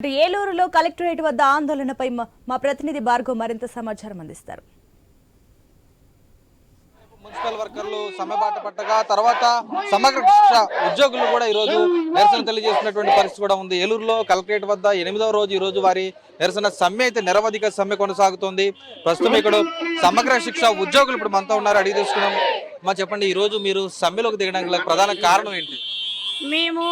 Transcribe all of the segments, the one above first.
ఏలూరులో కలెక్టరేట్ వద్ద ఆందోళనపై మా- ప్రతినిధి భార్గవ్ మరింత సమాచారం అందిస్తారు. మున్సిపల్ వర్కర్లు సమ్మెబాట పట్టగా తర్వాత సమగ్ర శిక్ష ఉద్యోగులు కూడా ఈ రోజు నిరసన తెలియజేస్తున్నటువంటి పరిస్థితి కూడా ఉంది. ఏలూరులో కలెక్టరేట్ వద్ద ఎనిమిదవ రోజు ఈ రోజు వారి నిరసన సమ్మె అయితే నిరవధిక సమ్మె కొనసాగుతోంది. ప్రస్తుతం ఇక్కడ సమగ్ర శిక్ష ఉద్యోగులు ఇప్పుడు మనతో ఉన్నారు. అడిగి తెలుసుకున్నాం మా చెప్పండి ఈ రోజు మీరు సమ్మెలోకి దిగడానికి ప్రధాన కారణం ఏంటి? మేము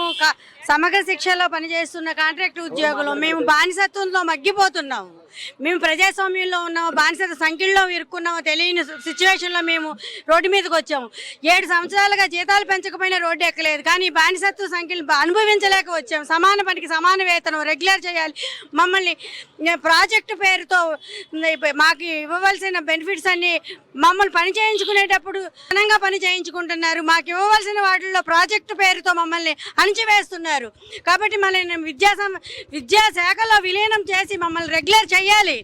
సమగ్ర శిక్షలో పనిచేస్తున్న కాంట్రాక్ట్ ఉద్యోగులు మేము బానిసత్వంలో మగ్గిపోతున్నాము. మేము ప్రజాస్వామ్యంలో ఉన్నాము బానిసత సంఖ్యలో ఇరుక్కున్నాము తెలియని సిచ్యువేషన్లో మేము రోడ్డు మీదకి వచ్చాము. ఏడు సంవత్సరాలుగా జీతాలు పెంచకపోయినా రోడ్డు ఎక్కలేదు. కానీ బానిసత్వ సంఖ్యలు అనుభవించలేక వచ్చాము. సమాన పనికి సమాన వేతనం రెగ్యులర్ చేయాలి. మమ్మల్ని ప్రాజెక్టు పేరుతో మాకు ఇవ్వవలసిన బెనిఫిట్స్ అన్ని మమ్మల్ని పని చేయించుకునేటప్పుడు ఘనంగా పని చేయించుకుంటున్నారు. మాకు ఇవ్వవలసిన వాటిల్లో ప్రాజెక్టు పేరుతో మమ్మల్ని అణిచివేస్తున్నారు. కాబట్టి మన విద్యా సం- విద్యాశాఖలో విలీనం చేసి మమ్మల్ని రెగ్యులర్ చేయాలి చేయాలి.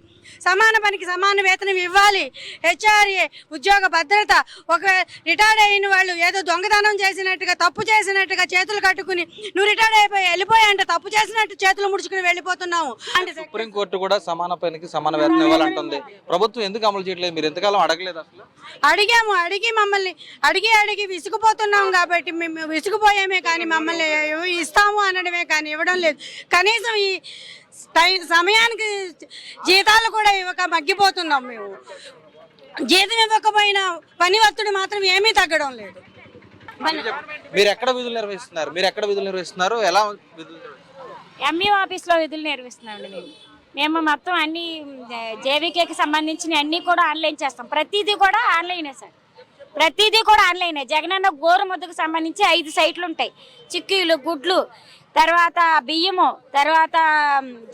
సమాన పనికి సమాన వేతనం ఇవ్వాలి. హెచ్ఆర్ఏ ఉద్యోగ భద్రత. ఒక రిటైర్డ్ అయిన వాళ్ళు ఏదో దొంగతనం చేసినట్టుగా తప్పు చేసినట్టుగా చేతులు కట్టుకుని నువ్వు రిటైర్డ్ అయిపోయి వెళ్ళిపోయి అంటే తప్పు చేసినట్టు చేతులు ముడుచుకుని వెళ్ళిపోతున్నావు. అంటే సుప్రీంకోర్టు కూడా సమాన పనికి సమాన వేతనం ఇవ్వాలంటుంది. ప్రభుత్వం ఎందుకు అమలు చేయట్లేదు? మీరు ఎంతకాలం అడగలేదు అసలు? అడిగాము అడిగి మమ్మల్ని అడిగి అడిగి విసుగుపోతున్నాం కాబట్టి మేము విసుగుపోయామే కానీ మమ్మల్ని ఇస్తాము అనడమే కానీ ఇవ్వడం లేదు. కనీసం ఈ సమయానికి జీతాలు కూడా ఇవ్వక మగ్గిపోతున్నాం మేము. జీతం ఇవ్వకపోయినా పని ఒత్తిడి మాత్రం ఏమీ తగ్గడం లేదు. మీరు ఎక్కడ విధులు నిర్వహిస్తున్నారు? మీరు ఎక్కడ విధులు నిర్వహిస్తున్నారు? ఎలా? ఎంఈఓ ఆఫీస్లో విధులు నిర్వహిస్తున్నామండి మేము. మేము మొత్తం అన్ని జేవీకేకి సంబంధించిన అన్ని కూడా ఆన్లైన్ చేస్తాం. ప్రతిదీ కూడా ఆన్లైనే సార్. ప్రతిదీ కూడా ఆన్లైనే జగనన్న గోరుముద్దకు సంబంధించి ఐదు సైట్లు ఉంటాయి. చిక్కీలు గుడ్లు తర్వాత బియ్యము తర్వాత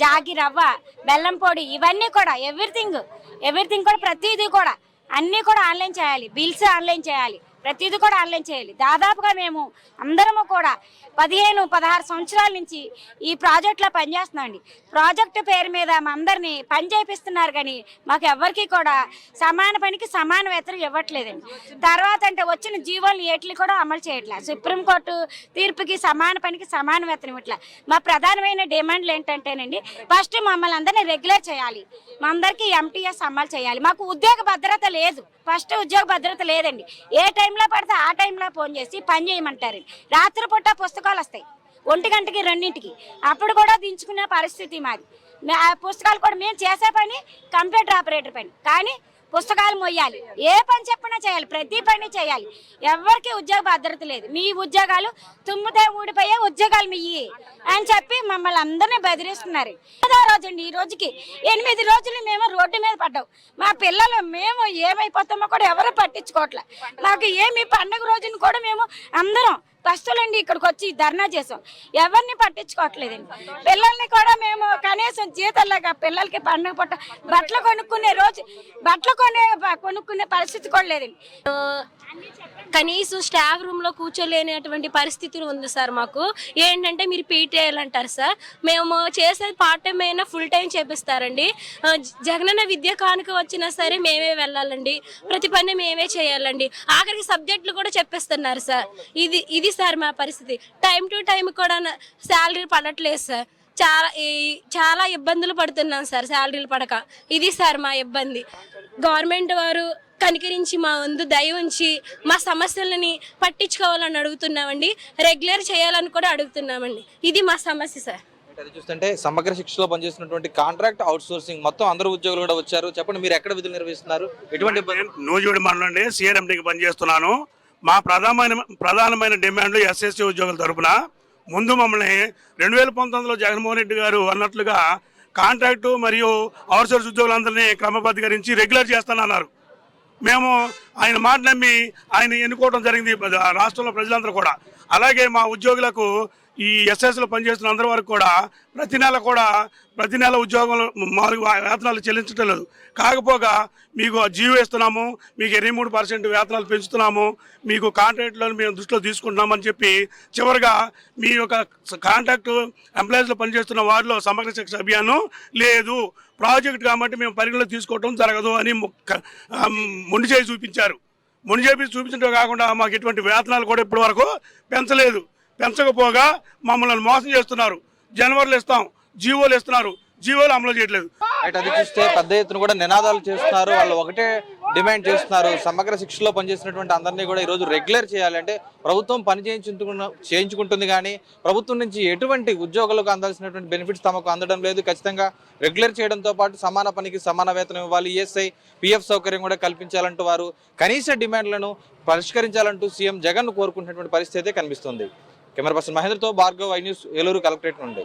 జాగి రవ్వ బెల్లం పొడి ఇవన్నీ కూడా ఎవ్రీథింగ్ ఎవ్రీథింగ్ కూడా ప్రతిదీ కూడా అన్నీ కూడా ఆన్లైన్ చేయాలి. బిల్స్ ఆన్లైన్ చేయాలి. ప్రతిదీ కూడా ఆన్లైన్ చేయాలి. దాదాపుగా మేము అందరము కూడా పదిహేను పదహారు సంవత్సరాల నుంచి ఈ ప్రాజెక్ట్లో పనిచేస్తున్నామండి ప్రాజెక్టు పేరు మీద మా అందరినీ పని చేపిస్తున్నారు కానీ మాకు ఎవరికి కూడా సమాన పనికి సమాన వేతనం ఇవ్వట్లేదండి. తర్వాత అంటే వచ్చిన జీవోలు ఏట్లు కూడా అమలు చేయట్లేదు సుప్రీంకోర్టు తీర్పుకి సమాన పనికి సమాన వేతనం ఇవ్వట్లే. మా ప్రధానమైన డిమాండ్లు ఏంటంటేనండి ఫస్ట్ మమ్మల్ని అందరినీ రెగ్యులర్ చేయాలి. మా అందరికీ ఎంటీఎస్ అమలు చేయాలి. మాకు ఉద్యోగ భద్రత లేదు. ఫస్ట్ ఉద్యోగ భద్రత లేదండి. ఏ టైం టైంలో పడితే ఆ టైంలో ఫోన్ చేసి పని చేయమంటారు. రాత్రిపూట పుస్తకాలు వస్తాయి. ఒంటి గంటకి రెండింటికి. అప్పుడు కూడా దించుకునే పరిస్థితి మాది. ఆ పుస్తకాలు కూడా మేము చేసే పని కంప్యూటర్ ఆపరేటర్ పని. కానీ పుస్తకాలు మొయ్యాలి. ఏ పని చెప్పినా చేయాలి. ప్రతి పని చేయాలి. ఎవరికి ఉద్యోగ భద్రత లేదు. మీ ఉద్యోగాలు తుమ్మితే ఊడిపోయే ఉద్యోగాలు మీ అని చెప్పి మమ్మల్ని అందరినీ బెదిరిస్తున్నారు. పదో రోజు అండి. ఈ రోజుకి ఎనిమిది రోజులు మేము రోడ్డు మీద పడ్డాం. మా పిల్లలు మేము ఏమైపోతామో కూడా ఎవరు పట్టించుకోవట్లే. నాకు ఏమి పండుగ రోజున కూడా మేము అందరం పస్తులండి ఇక్కడికి వచ్చి ధర్నా చేసాం. ఎవరిని పట్టించుకోవట్లేదండి. పిల్లల్ని కూడా మేము కనీసం పిల్లలకి పండుగ పట్ట బట్టలు కొనుక్కునే రోజు బట్టలు కొనే కొనుక్కునే పరిస్థితి కూడా లేదండి కనీసం స్టాఫ్ రూమ్లో కూర్చోలేనటువంటి పరిస్థితులు ఉంది సార్ మాకు. ఏంటంటే మీరు పీటీఎల్ సార్. మేము చేసేది పార్ట్ టైం అయినా ఫుల్ టైం చేపిస్తారండి. జగనన్న విద్య కానుక వచ్చినా సరే మేమే వెళ్ళాలండి. ప్రతి పని మేమే చేయాలండి. ఆఖరికి సబ్జెక్టులు కూడా చెప్పిస్తున్నారు సార్. ఇది ఇది సార్ మా పరిస్థితి. టైం టు టైం కూడా శాలరీ పడట్లేదు సార్. చాలా ఈ- చాలా ఇబ్బందులు పడుతున్నాం సార్ శాలరీలు పడక. ఇది సార్ మా ఇబ్బంది. గవర్నమెంట్ వారు కనికరించి మా ముందు దయ ఉంచి మా సమస్యలని పట్టించుకోవాలని అడుగుతున్నామండి. రెగ్యులర్ చేయాలని కూడా అడుగుతున్నామండి. ఇది మా సమస్య సార్. అది చూస్తుంటే సమగ్ర శిక్షలో పనిచేస్తున్నటువంటి కాంట్రాక్ట్ అవుట్ సోర్సింగ్ మొత్తం అందరు ఉద్యోగులు కూడా వచ్చారు. చెప్పండి మీరు ఎక్కడ విధులు నిర్వహిస్తున్నారు? ఎటువంటి నూజివీడు మండలండి సిఆర్ఎండికి పనిచేస్తున్నాను. మా ప్రధానమైన ప్రధానమైన డిమాండ్లు ఎస్ఎస్సీ ఉద్యోగుల తరపున. ముందు మమ్మల్ని రెండు వేల పంతొమ్మిదిలో జగన్మోహన్ రెడ్డి గారు అన్నట్లుగా కాంట్రాక్టు మరియు అవుట్సోర్స్ ఉద్యోగులందరినీ క్రమబద్ధీకరించి రెగ్యులర్ చేస్తానన్నారు. మేము ఆయన మాట నమ్మి ఆయన ఎన్నుకోవడం జరిగింది రాష్ట్రంలో ప్రజలందరూ కూడా. అలాగే మా ఉద్యోగులకు ఈ ఎస్ఎస్లో పనిచేస్తున్న అందరి వరకు కూడా ప్రతి నెల కూడా ప్రతి నెల ఉద్యోగంలో మామూలుగా వేతనాలు చెల్లించడం లేదు కాకపోగా మీకు జీవో ఇస్తున్నాము మీకు ఇరవై మూడు పర్సెంట్ వేతనాలు పెంచుతున్నాము మీకు కాంట్రాక్ట్లో మేము దృష్టిలో తీసుకుంటున్నామని చెప్పి చివరిగా మీ యొక్క కాంట్రాక్ట్ ఎంప్లాయీస్లో పనిచేస్తున్న వారిలో సమగ్ర శిక్ష అభియానం లేదు. ప్రాజెక్ట్ కాబట్టి మేము పరిగణలో తీసుకోవటం జరగదు అని మొండి చేసి చూపించారు. మొండి చేసి చూపించడం కాకుండా మాకు ఎటువంటి వేతనాలు కూడా ఇప్పటి వరకు పెంచలేదు. పెంచకపోగా మమ్మల్ని మోసం చేస్తున్నారు. జనవరిలు ఇస్తాం. జీవోలు ఇస్తున్నారు. జీవోలు అమలు చేయట్లేదు. అది చూస్తే పెద్ద ఎత్తున కూడా నినాదాలు చేస్తున్నారు. వాళ్ళు ఒకటే డిమాండ్ చేస్తున్నారు. సమగ్ర శిక్షలో పనిచేసినటువంటి అందరినీ కూడా ఈరోజు రెగ్యులర్ చేయాలంటే ప్రభుత్వం పని చేయించుకున్న చేయించుకుంటుంది కానీ ప్రభుత్వం నుంచి ఎటువంటి ఉద్యోగులకు అందాల్సినటువంటి బెనిఫిట్స్ తమకు అందడం లేదు. ఖచ్చితంగా రెగ్యులర్ చేయడంతో పాటు సమాన పనికి సమాన వేతనం ఇవ్వాలి. ఈఎస్ఐ పిఎఫ్ సౌకర్యం కూడా కల్పించాలంటూ వారు కనీస డిమాండ్లను పరిష్కరించాలంటూ సీఎం జగన్ కోరుకుంటున్నటువంటి పరిస్థితి అయితే కనిపిస్తుంది. Camera person మహేంద్రతో Bhargav I News Eluru collectorate నుండి.